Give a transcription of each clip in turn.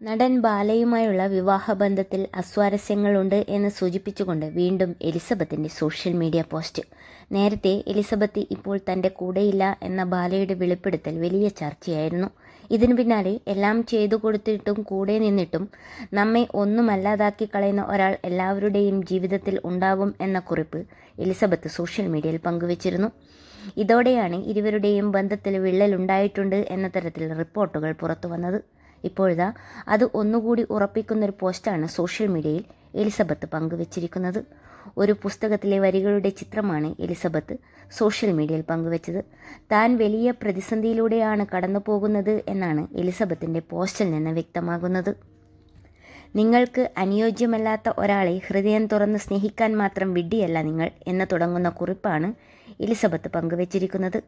നടൻ ബാലയുമായുള്ള വിവാഹബന്ധത്തിൽ അസ്വാരസ്യങ്ങളുണ്ട് എന്ന് സൂചിപ്പിച്ചുകൊണ്ട് വീണ്ടും എലിസബത്തിന്റെ സോഷ്യൽ മീഡിയ പോസ്റ്റ്. നേരത്തെ എലിസബത്ത് ഇപ്പോൾ തന്റെ കൂടെയില്ല എന്ന ബാലയുടെ വെളിപ്പെടുത്തൽ വലിയ ചർച്ചയായിരുന്നു. ഇതിനു പിന്നാലെ എല്ലാം ചെയ്തു കൊടുത്തിട്ടും കൂടെ നിന്നിട്ടും നമ്മെ ഒന്നുമല്ലാതാക്കി കളയുന്ന ഒരാൾ എല്ലാവരുടെയും ജീവിതത്തിൽ ഉണ്ടാവും എന്ന കുറിപ്പ് എലിസബത്ത് സോഷ്യൽ മീഡിയയിൽ പങ്കുവച്ചിരുന്നു. ഇതോടെയാണ് ഇരുവരുടെയും ബന്ധത്തിൽ വിള്ളലുണ്ടായിട്ടുണ്ട് എന്ന തരത്തിൽ റിപ്പോർട്ടുകൾ പുറത്തു വന്നത് ഇപ്പോഴിതാ അത് ഒന്നുകൂടി ഉറപ്പിക്കുന്നൊരു പോസ്റ്റാണ് സോഷ്യൽ മീഡിയയിൽ എലിസബത്ത് പങ്കുവച്ചിരിക്കുന്നത്. ഒരു പുസ്തകത്തിലെ വരികളുടെ ചിത്രമാണ് എലിസബത്ത് സോഷ്യൽ മീഡിയയിൽ പങ്കുവച്ചത്. താൻ വലിയ പ്രതിസന്ധിയിലൂടെയാണ് കടന്നു പോകുന്നത് എന്നാണ് എലിസബത്തിന്റെ പോസ്റ്റിൽ നിന്ന് വ്യക്തമാകുന്നത്. നിങ്ങൾക്ക് അനുയോജ്യമല്ലാത്ത ഒരാളെ ഹൃദയം തുറന്ന് സ്നേഹിക്കാൻ മാത്രം വിഡ്ഢിയല്ല നിങ്ങൾ എന്ന് തുടങ്ങുന്ന കുറിപ്പാണ് എലിസബത്ത് പങ്കുവച്ചിരിക്കുന്നത്.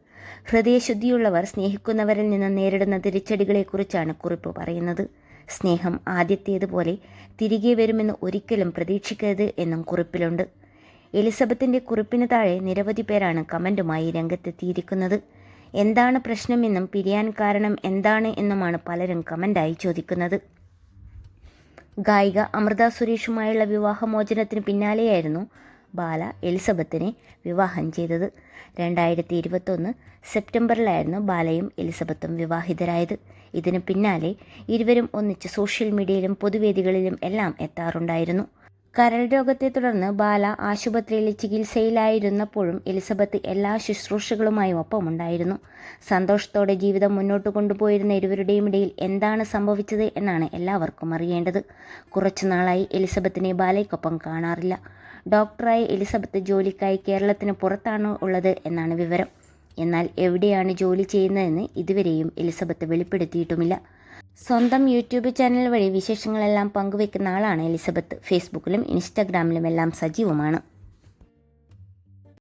ഹൃദയശുദ്ധിയുള്ളവർ സ്നേഹിക്കുന്നവരിൽ നിന്ന് നേരിടുന്ന തിരിച്ചടികളെക്കുറിച്ചാണ് കുറിപ്പ് പറയുന്നത്. സ്നേഹം ആദ്യത്തേതുപോലെ തിരികെ വരുമെന്ന് ഒരിക്കലും പ്രതീക്ഷിക്കരുത് എന്നും കുറിപ്പിലുണ്ട്. എലിസബത്തിന്റെ കുറിപ്പിന് താഴെ നിരവധി പേരാണ് കമന്റുമായി രംഗത്തെത്തിയിരിക്കുന്നത്. എന്താണ് പ്രശ്നമെന്നും പിരിയാൻ കാരണം എന്താണ് എന്നുമാണ് പലരും കമന്റായി ചോദിക്കുന്നത്. ഗായിക അമൃത സുരേഷുമായുള്ള വിവാഹമോചനത്തിന് പിന്നാലെയായിരുന്നു ബാല എലിസബത്തിനെ വിവാഹം ചെയ്തത്. രണ്ടായിരത്തി ഇരുപത്തൊന്ന് സെപ്റ്റംബറിലായിരുന്നു ബാലയും എലിസബത്തും വിവാഹിതരായത്. ഇതിന് പിന്നാലെ ഇരുവരും ഒന്നിച്ച് സോഷ്യൽ മീഡിയയിലും പൊതുവേദികളിലും എല്ലാം എത്താറുണ്ടായിരുന്നു. കരൾ രോഗത്തെ തുടർന്ന് ബാല ആശുപത്രിയിൽ ചികിത്സയിലായിരുന്നപ്പോഴും എലിസബത്ത് എല്ലാ ശുശ്രൂഷകളുമായും ഒപ്പമുണ്ടായിരുന്നു. സന്തോഷത്തോടെ ജീവിതം മുന്നോട്ട് കൊണ്ടുപോയിരുന്ന ഇരുവരുടെയും ഇടയിൽ എന്താണ് സംഭവിച്ചത് എന്നാണ് എല്ലാവർക്കും അറിയേണ്ടത്. കുറച്ചു നാളായി എലിസബത്തിനെ ബാലയ്ക്കൊപ്പം കാണാറില്ല. ഡോക്ടറായ എലിസബത്ത് ജോലിക്കായി കേരളത്തിന് പുറത്താണ് ഉള്ളത് എന്നാണ് വിവരം. എന്നാൽ എവിടെയാണ് ജോലി ചെയ്യുന്നതെന്ന് ഇതുവരെയും എലിസബത്ത് വെളിപ്പെടുത്തിയിട്ടുമില്ല. സ്വന്തം യൂട്യൂബ് ചാനൽ വഴി വിശേഷങ്ങളെല്ലാം പങ്കുവെക്കുന്ന ആളാണ് എലിസബത്ത്. ഫേസ്ബുക്കിലും ഇൻസ്റ്റാഗ്രാമിലും എല്ലാം സജീവമാണ്.